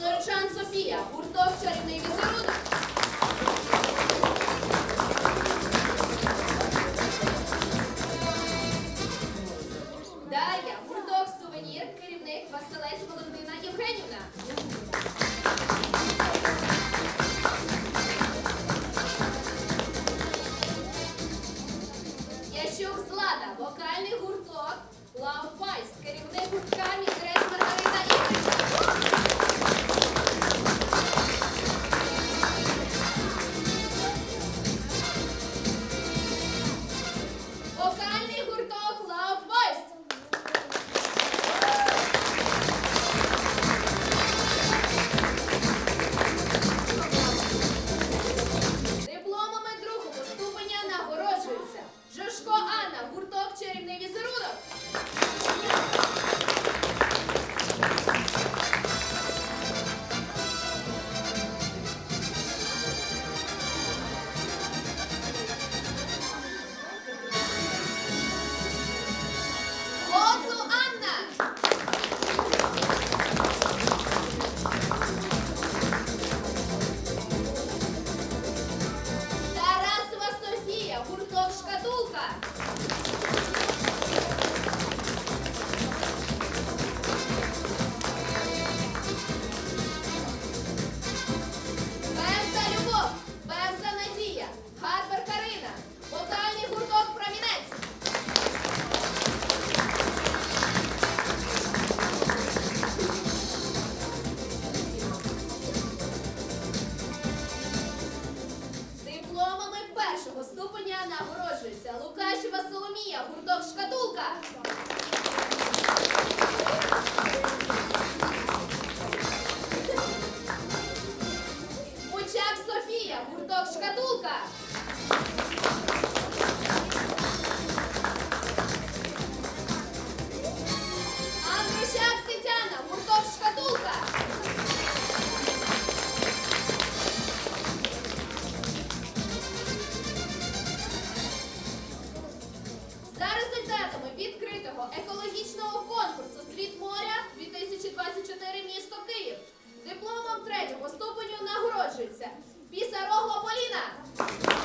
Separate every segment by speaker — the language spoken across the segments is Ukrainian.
Speaker 1: Сорочан Софія, гурток чарівний візит. дня нагороджується Лукашева Соломія, гуртов, шкатулка. Екологічного конкурсу Світ моря 2024 місто Київ дипломом третього ступеню нагороджується Пісарогла Поліна.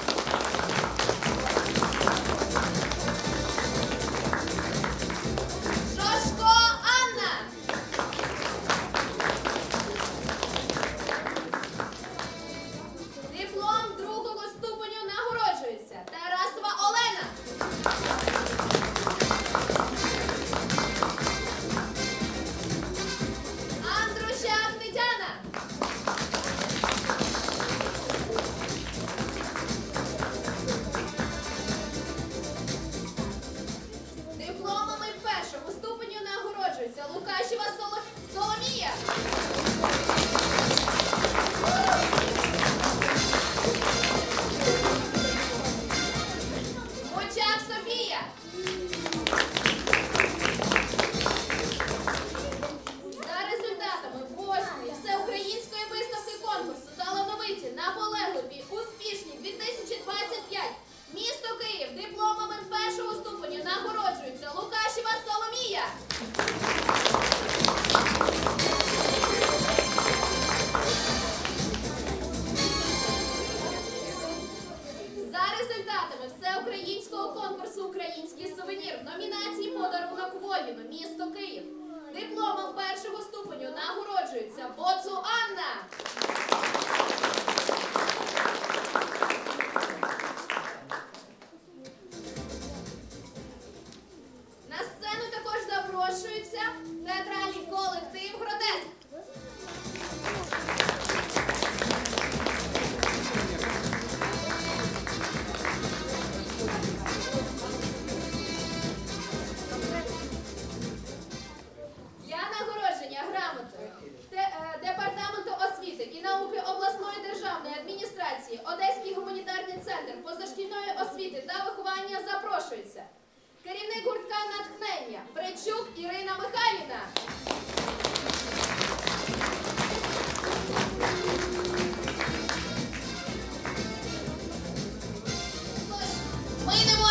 Speaker 1: Першого ступеню нагороджується Боцу Анна.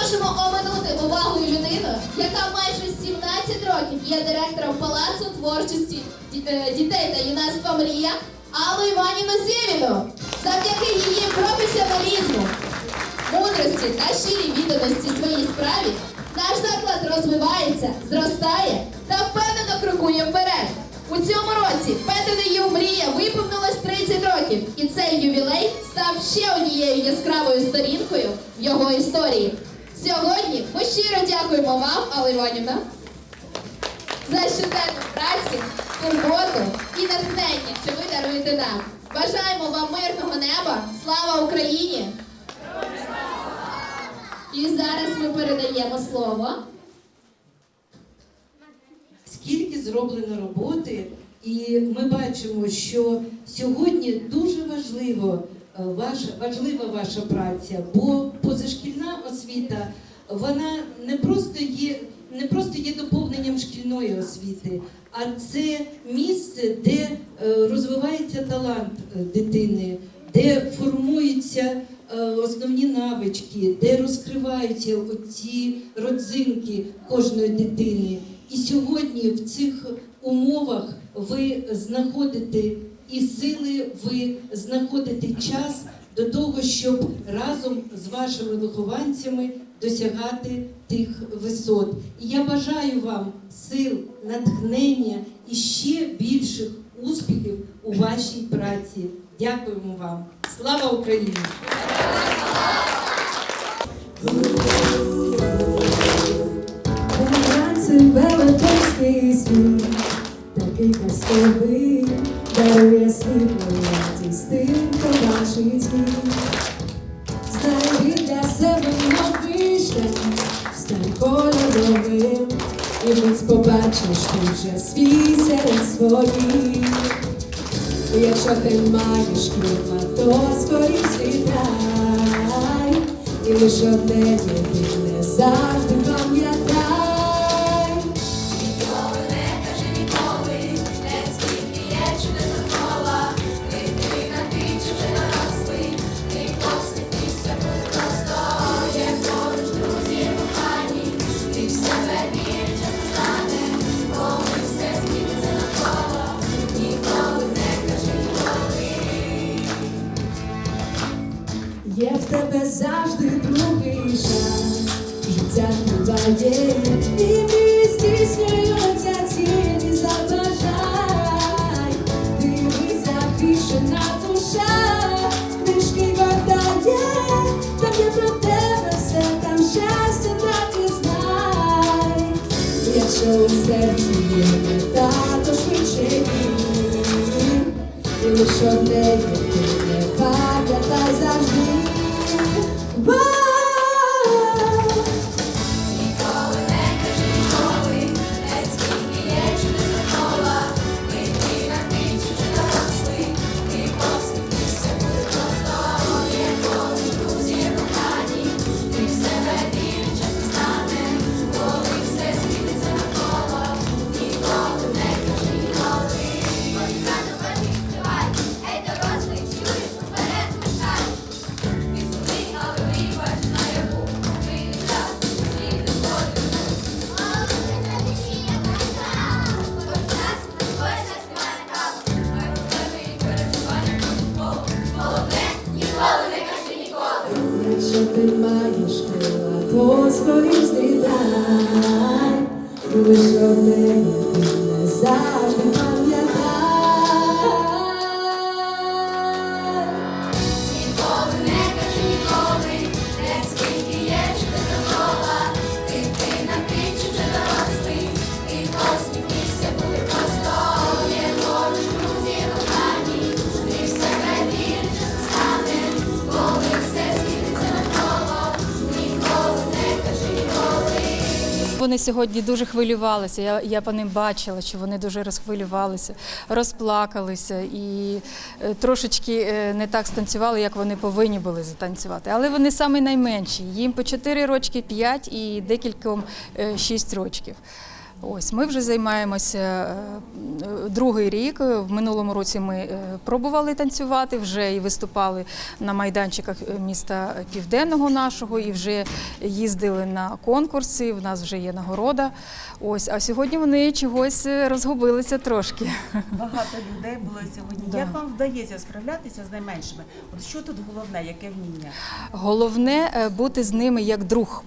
Speaker 1: Можемо оминути увагою людину, яка майже 17 років є директором Палацу творчості е, дітей та юнацтва Мрія Аллу Іванівну Сєвіну. Завдяки її професіоналізму, мудрості та щирій відданості своїй справі наш заклад розвивається, зростає та впевнено крокує вперед. У цьому році Петриneю мрія виповнилось 30 років, і цей ювілей став ще однією яскравою сторінкою в його історії. Сьогодні ми щиро дякуємо вам, Алла Іванівна, за щоденну працю, турботу і натхнення, що ви даруєте нам. Бажаємо вам мирного неба, слава Україні! І зараз ми передаємо слово.
Speaker 2: скільки зроблено роботи, і ми бачимо, що сьогодні дуже важливо ваша важлива ваша праця, бо позашкільна освіта вона не просто є. Не просто є доповненням шкільної освіти, а це місце, де е, розвивається талант е, дитини, де формуються е, основні навички, де розкриваються оці родзинки кожної дитини. І сьогодні в цих умовах ви знаходите і сили, ви знаходите час до того, щоб разом з вашими вихованцями досягати тих висот. І я бажаю вам сил, натхнення і ще більших успіхів у вашій праці. Дякуємо вам. Слава Україні!
Speaker 3: Такий казковий, дарує світло радість тим, хто бачить Знайди для себе новий стань кольоровим, і будь побачиш ти вже свій серед своїх. Якщо ти маєш клюма, то скоріш злітай, і лише одне єдине завжди Якщо у серці є то швидше. І лиш одне єдине пам'ятай завжди.
Speaker 4: Вони сьогодні дуже хвилювалися. Я, я по ним бачила, що вони дуже розхвилювалися, розплакалися і е, трошечки е, не так станцювали, як вони повинні були затанцювати. Але вони самі найменші. Їм по 4 рочки, 5 і декільком 6 рочків. Ось ми вже займаємося е, другий рік. В минулому році ми е, пробували танцювати, вже і виступали на майданчиках е, міста Південного нашого, і вже їздили на конкурси. В нас вже є нагорода. Ось, а сьогодні вони чогось розгубилися трошки.
Speaker 5: Багато людей було сьогодні.
Speaker 4: Да.
Speaker 5: Як вам вдається справлятися з найменшими? От що тут головне, яке вміння?
Speaker 4: Головне бути з ними як друг.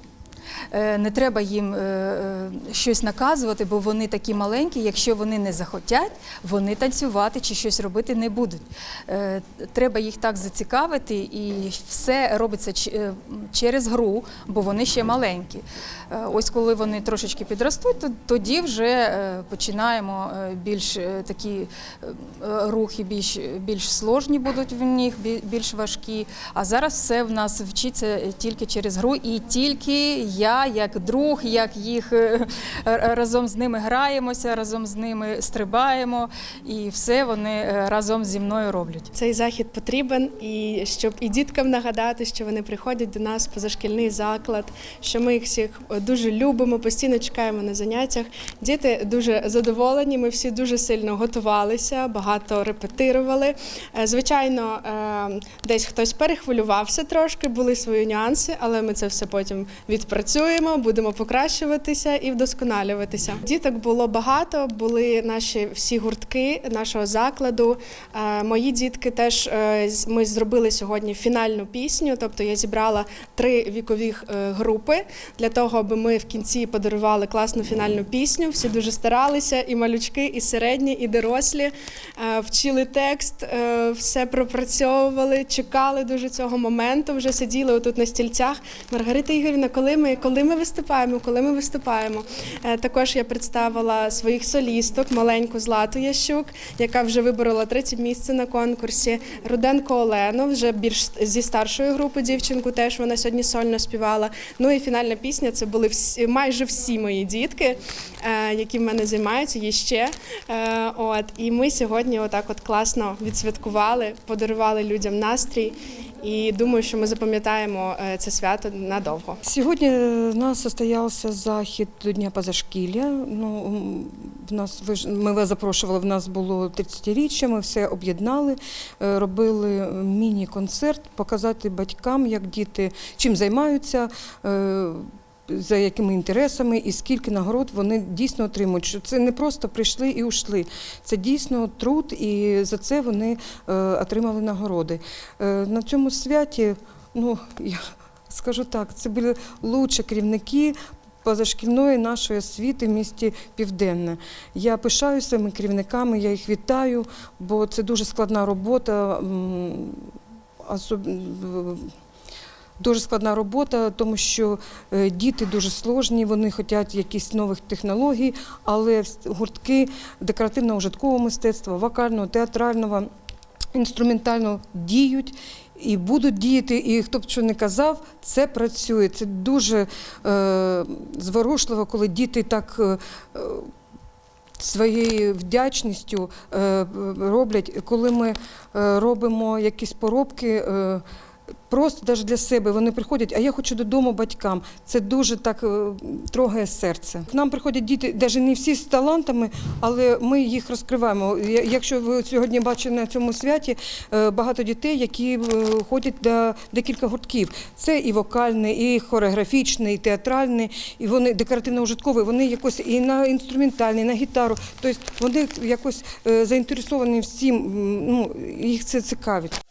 Speaker 4: Е, Не треба їм е, е, щось наказувати, бо вони такі маленькі. Якщо вони не захотять, вони танцювати чи щось робити не будуть. Треба їх так зацікавити, і все робиться через гру, бо вони ще маленькі. Ось коли вони трошечки підростуть, то тоді вже починаємо більш такі рухи, більш, більш сложні будуть в них, більш важкі. А зараз все в нас вчиться тільки через гру, і тільки я, як друг, як їх е, разом з ними граємося, разом з ними стрибаємо, і все вони е, разом зі мною роблять.
Speaker 6: Цей захід потрібен, і щоб і діткам нагадати, що вони приходять до нас позашкільний заклад, що ми їх всіх дуже любимо, постійно чекаємо на заняттях. Діти дуже задоволені. Ми всі дуже сильно готувалися, багато репетирували. Е, Звичайно, е, десь хтось перехвилювався трошки, були свої нюанси, але ми це все потім відпрацюємо, будемо покращуватися і вдосконалюватися. Діток було багато, були наші всі гуртки нашого закладу. Е, Мої дітки теж е, ми зробили сьогодні фінальну пісню. Тобто я зібрала три вікових е, групи для того, аби ми в кінці подарували класну фінальну пісню. Всі дуже старалися, і малючки, і середні, і дорослі вчили текст, все пропрацьовували, чекали дуже цього моменту. Вже сиділи отут на стільцях. Маргарита Ігорівна, коли ми коли ми виступаємо, коли ми виступаємо. Е, Також я представила своїх солісток, маленьку Злату Ящук, яка вже виборола третє місце на конкурсі. Руденко Олену, вже більш зі старшої групи дівчинку, теж вона сьогодні сольно співала. Ну і фінальна пісня це були всі, майже всі мої дітки, е, які в мене займаються, є ще. Е, От, і ми сьогодні отак от класно відсвяткували, подарували людям настрій. І думаю, що ми запам'ятаємо е, це свято надовго.
Speaker 7: Сьогодні у нас состоявся захід до Дня позашкілля. Ну, в нас, ви ж- ми вас запрошували, в нас було 30-річчя, ми все об'єднали, е, робили міні-концерт, показати батькам, як діти чим займаються. За якими інтересами і скільки нагород вони дійсно отримують. Що це не просто прийшли і ушли. Це дійсно труд, і за це вони е, отримали нагороди. Е, на цьому святі, ну я скажу так, це були лучші керівники позашкільної нашої освіти в місті Південне. Я пишаюся своїми керівниками, я їх вітаю, бо це дуже складна робота. Дуже складна робота, тому що е, діти дуже сложні, вони хочуть якісь нових технологій, але гуртки декоративно-ужиткового мистецтва, вокального, театрального, інструментально діють і будуть діяти. І хто б що не казав, це працює. Це дуже е, зворушливо, коли діти так. Е, е, Своєю вдячністю е, роблять, коли ми е, робимо якісь поробки, е, просто навіть для себе вони приходять, а я хочу додому батькам. Це дуже так е, трогає серце. К нам приходять діти, навіть не всі з талантами, але ми їх розкриваємо. Якщо ви сьогодні бачите на цьому святі е, багато дітей, які е, ходять до декілька гуртків. Це і вокальний, і хореографічний, і театральний, і вони декоративно-ужиткові, вони якось і на інструментальний, і на гітару. Тобто вони якось заінтересовані всім, ну, їх це цікавить.